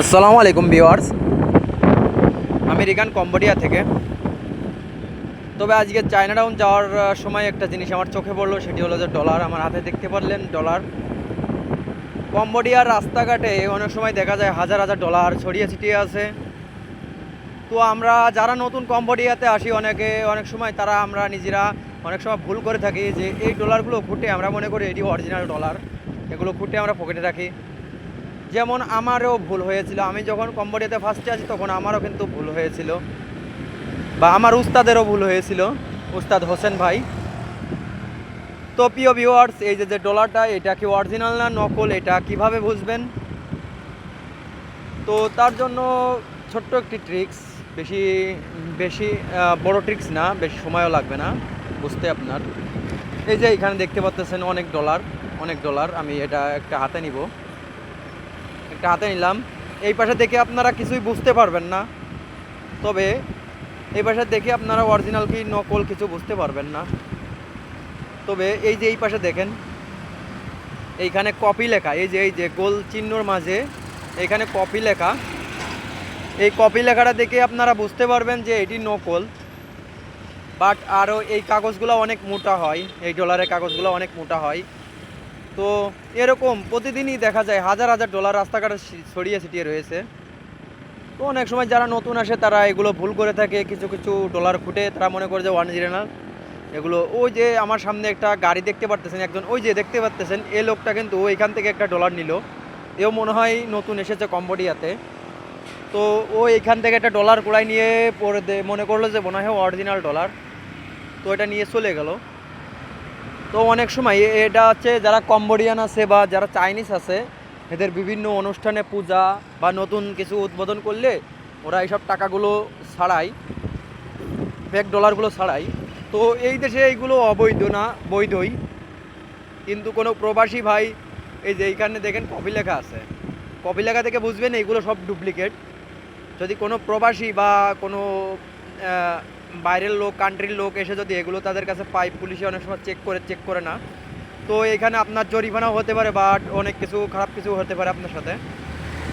আসসালামু আলাইকুম viewers American Cambodia থেকে। তবে আজকে চায়না টাউন যাওয়ার সময় একটা জিনিস আমার চোখে পড়ল, সেটি হলো যে ডলার। আমার হাতে দেখতে পারলেন ডলার। কম্বোডিয়ার রাস্তাঘাটে অনেক সময় দেখা যায় হাজার হাজার ডলার ছড়িয়ে ছিটিয়ে আছে। তো আমরা যারা নতুন কম্বোডিয়াতে আসি, অনেকে অনেক সময় তারা আমরা নিজেরা অনেক সময় ভুল করে থাকি যে এই ডলারগুলো খুঁটে আমরা মনে করি এটি অরিজিনাল ডলার। এগুলো খুঁটে আমরা পকেটে রাখি। যেমন আমারও ভুল হয়েছিল। আমি যখন কম্বোডিয়াতে ফার্স্টে আছি, তখন আমারও কিন্তু ভুল হয়েছিল। বা আমার উস্তাদেরও ভুল হয়েছিল, উস্তাদ হোসেন ভাই। তো প্রিয় ভিউয়ার্স এই যে যে ডলারটা এটা কি অরিজিনাল না নকল, এটা কীভাবে বুঝবেন? তো তার জন্য ছোট্ট একটি ট্রিক্স বেশি বেশি বড় ট্রিক্স না, বেশি সময়ও লাগবে না, বুঝতে আপনার। এই যে, এখানে দেখতে পাচ্ছেন অনেক ডলার অনেক ডলার আমি এটা একটা হাতে নিব। একটা হাতে নিলাম। এই পাশে দেখে আপনারা কিছুই বুঝতে পারবেন না। তবে এই পাশে দেখে আপনারা অরিজিনাল কি নকল কিছু বুঝতে পারবেন না। তবে এই যে এই পাশে দেখেন, এইখানে কপি লেখা, এই যে এই যে, গোল চিহ্নর মাঝে এখানে কপি লেখা। এই কপি লেখাটা দেখে আপনারা বুঝতে পারবেন যে এটি নকল। বাট আরও এই কাগজগুলো অনেক মোটা হয়, এই ডলারের কাগজগুলো অনেক মোটা হয়। তো এরকম প্রতিদিনই দেখা যায় হাজার হাজার ডলার রাস্তাঘাটে ছড়িয়ে ছিটিয়ে রয়েছে। তো অনেক সময় যারা নতুন আসে, তারা এগুলো ভুল করে থাকে, কিছু কিছু ডলার খুঁটে, তারা মনে করে যে ওয়ান জিরো এগুলো ওই যে আমার সামনে একটা গাড়ি দেখতে পারতেছেন, একজন ওই যে দেখতে পারতেছেন, এই লোকটা কিন্তু এখান থেকে একটা ডলার নিল। এও মনে হয় নতুন এসেছে কম্বোডিয়াতে। তো ও এখান থেকে একটা ডলার কুড়াই নিয়ে পরে মনে করল যে মনে হয় অরিজিনাল ডলার তো এটা নিয়ে চলে গেল। তো অনেক সময় এটা হচ্ছে যারা কম্বোডিয়ান আছে বা যারা চাইনিজ আছে, এদের বিভিন্ন অনুষ্ঠানে পূজা বা নতুন কিছু উদ্বোধন করলে ওরা এইসব টাকাগুলো ছাড়াই ফেক ডলারগুলো ছাড়াই। তো এই দেশে এইগুলো অবৈধ না, বৈধই। কিন্তু কোনো প্রবাসী ভাই, এই যে এইখানে দেখেন কপি লেখা আছে। কপি লেখা থেকে বুঝবেন এইগুলো সব ডুপ্লিকেট যদি কোনো প্রবাসী বা কোনো বাইরের লোক কান্ট্রির লোক এসে যদি এগুলো তাদের কাছে পাই পুলিশে অনেক সময় চেক করে চেক করে না। তো এখানে আপনার জরিমানাও হতে পারে বাট অনেক কিছু, খারাপ কিছু হতে পারে আপনার সাথে।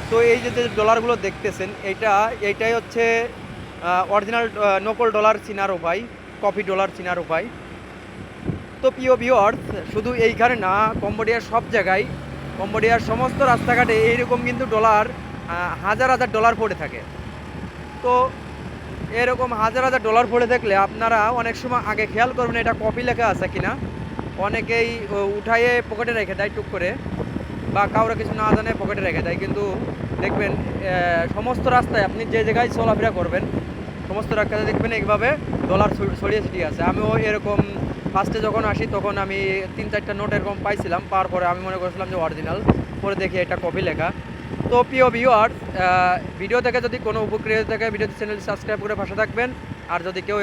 তো এই যে ডলারগুলো দেখতেছেন এইটা এইটাই হচ্ছে অরিজিনাল নকল ডলার চিনার উপায় কপি ডলার চিনার উপায় তো প্রিয় ভিওয়ার্স শুধু এইখানে না, কম্বোডিয়ার সব জায়গায়, কম্বোডিয়ার সমস্ত রাস্তাঘাটে এইরকম কিন্তু ডলার হাজার হাজার ডলার পড়ে থাকে। তো এরকম হাজার হাজার ডলার পড়ে থাকলে আপনারা অনেক সময় আগে খেয়াল করবেন এটা কপি লেখা আছে কিনা। অনেকেই উঠাইয়ে পকেটে রেখে দেয় টুক করে, বা কাউরা কিছু না জানে পকেটে রেখে দেয়। কিন্তু দেখবেন সমস্ত রাস্তায় আপনি যে জায়গায় চলাফেরা করবেন, সমস্ত রাস্তায় দেখবেন এইভাবে ডলার ছড়- ছড়িয়ে ছিটিয়ে আছে। আমিও এরকম ফার্স্টে যখন আসি, তখন আমি তিন চারটা নোট এরকম পাইছিলাম। পাওয়ার পরে আমি মনে করছিলাম যে অরিজিনাল পরে দেখি এটা কপি লেখা। তো প্রিয় ভিউয়ার্স ভিডিও থেকে যদি কোনো উপকৃত থাকে ভিডিও চ্যানেল সাবস্ক্রাইব করে পাশে থাকবেন। আর যদি কেউ